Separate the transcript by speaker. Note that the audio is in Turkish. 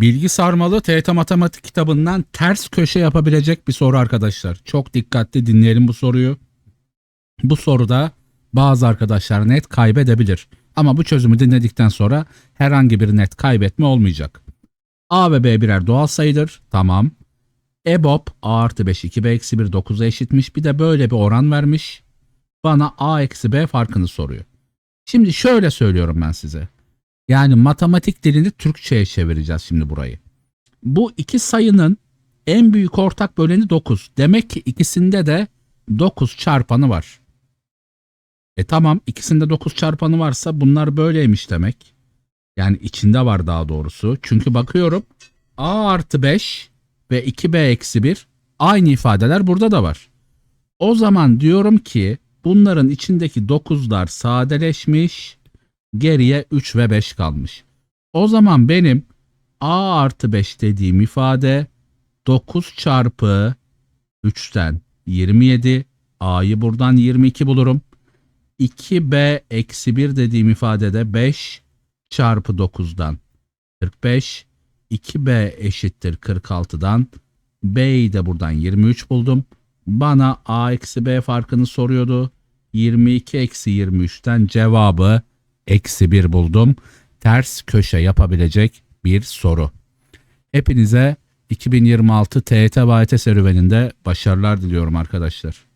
Speaker 1: Bilgi sarmalı TYT Matematik kitabından ters köşe yapabilecek bir soru arkadaşlar. Çok dikkatli dinleyelim bu soruyu. Bu soruda bazı arkadaşlar net kaybedebilir. Ama bu çözümü dinledikten sonra herhangi bir net kaybetme olmayacak. A ve B birer doğal sayıdır. Tamam. EBOB A artı 5 2B eksi 1 9'a eşitmiş. Bir de böyle bir oran vermiş. Bana A eksi B farkını soruyor. Şimdi şöyle söylüyorum ben size. Yani matematik dilini Türkçe'ye çevireceğiz şimdi burayı. Bu iki sayının en büyük ortak böleni 9. Demek ki ikisinde de 9 çarpanı var. E tamam ikisinde 9 çarpanı varsa bunlar böyleymiş demek. Yani içinde var daha doğrusu. Çünkü bakıyorum A artı 5 ve 2B eksi 1 aynı ifadeler burada da var. O zaman diyorum ki bunların içindeki 9'lar sadeleşmiş geriye 3 ve 5 kalmış. O zaman benim A artı 5 dediğim ifade 9 çarpı 3'ten 27 A'yı buradan 22 bulurum. 2B eksi 1 dediğim ifadede 5 çarpı 9'dan 45 2B eşittir 46'dan B'yi de buradan 23 buldum. Bana A eksi B farkını soruyordu. 22 eksi 23'ten cevabı eksi 1 buldum. Ters köşe yapabilecek bir soru. Hepinize 2026 TET ve serüveninde başarılar diliyorum arkadaşlar.